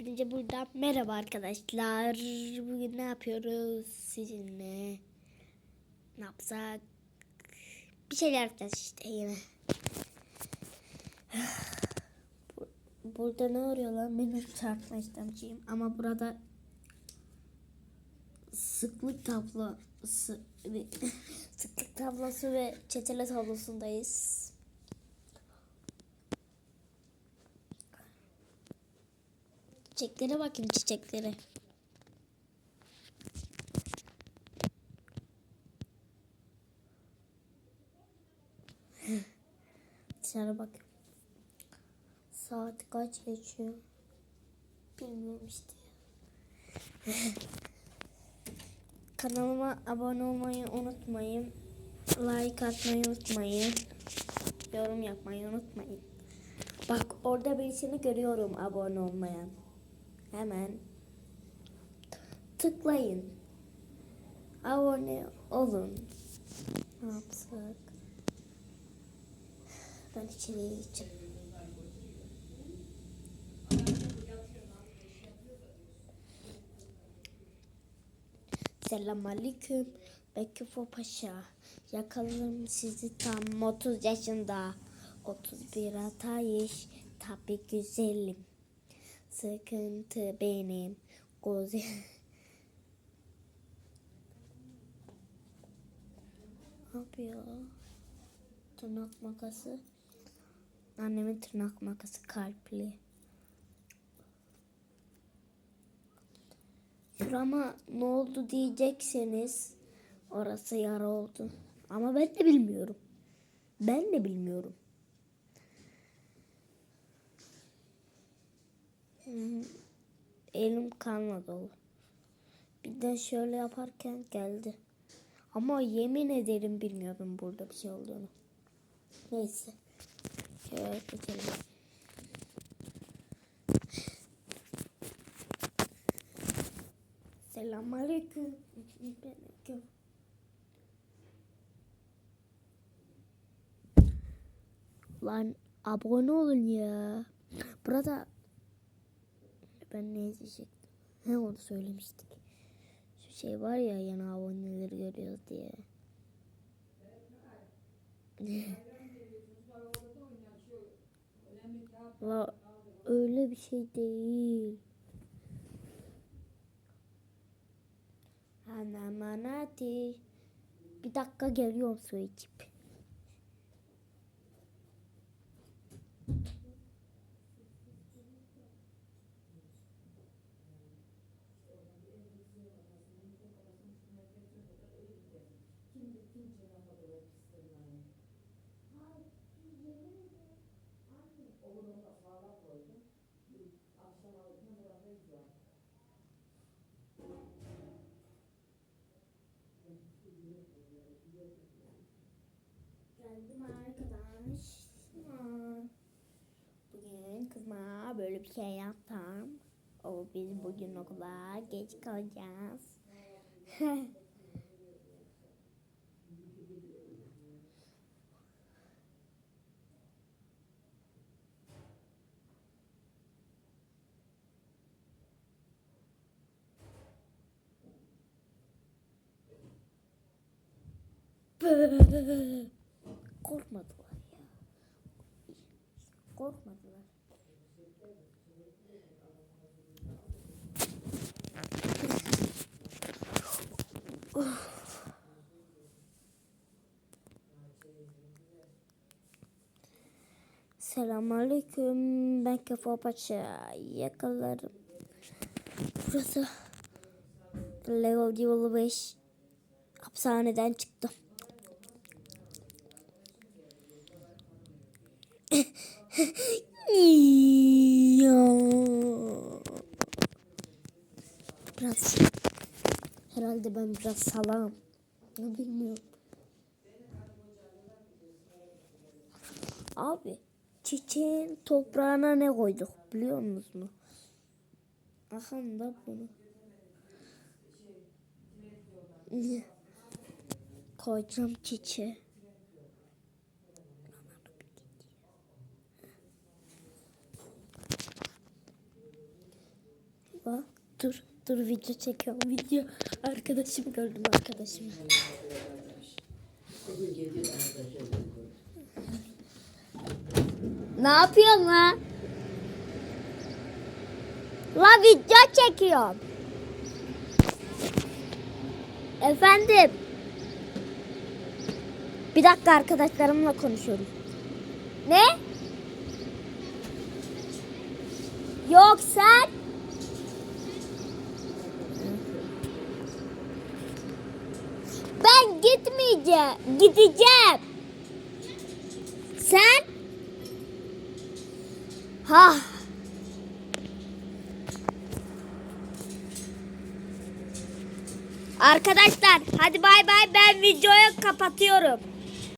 Hepinize buradan merhaba arkadaşlar. Bugün ne yapıyoruz sizinle? Ne yapsak? Bir şeyler yapacağız işte yine. Bu- Burada ne arıyor lan? Benim çarpma işlemciyim. Ama burada sıklık tablosu sıklık tablosu ve çetele tablosundayız. Çiçeklere bakın çiçeklere. Dışarı bak. Saat kaç geçiyor? Bilmiyorum işte. Kanalıma abone olmayı unutmayın. Like atmayı unutmayın. Yorum yapmayı unutmayın. Bak orada birisini görüyorum abone olmayan. Hemen tıklayın. Abone olun. Ne yapsak? Ben içeriye gideceğim. Selamünaleyküm. Bekifo Paşa. Yakalarım sizi tam 30 yaşında. 31 atayış. Tabi güzelim. Sıkıntı benim. Gozi. ne yapıyor? Tırnak makası. Annemin tırnak makası kalpli. Şurama ne oldu diyecekseniz orası yara oldu. Ama ben de bilmiyorum. Ben de bilmiyorum. Elim kanla dolu. Bir de şöyle yaparken geldi. Ama yemin ederim bilmiyordum burada bir şey olduğunu. Neyse. Şöyle geçelim. Selamünaleyküm. Aleyküm. Lan abone olun ya. Burada ben ne izleyecektim? He onu söylemiştik. Şu şey var ya yeni aboneleri görüyoruz diye. La öyle bir şey değil. Hemen hadi. Bir dakika geliyorum su içip. Geldim arkadaşlar. Bugün kızma böyle bir şey yaptım. O biz bugün okula geç kalacağız. Korkmadılar ya. Korkmadılar. Selamünaleyküm. Ben Kafa Paşa. Yakalarım. Burası Lego Yolu 5 hapishaneden çıktım. Biraz herhalde ben biraz salam. Bilmiyorum. Abi çiçeğin toprağına ne koyduk biliyor musunuz? Aha da bunu. Koyacağım çiçeği. Bak dur dur video çekiyorum video. Arkadaşım gördüm arkadaşım. Ne yapıyorsun la? La video çekiyorum. Efendim. Bir dakika arkadaşlarımla konuşuyorum. Ne? Yok sen. Ben gitmeyeceğim. Gideceğim. Sen? Ha. Arkadaşlar hadi bay bay ben videoyu kapatıyorum.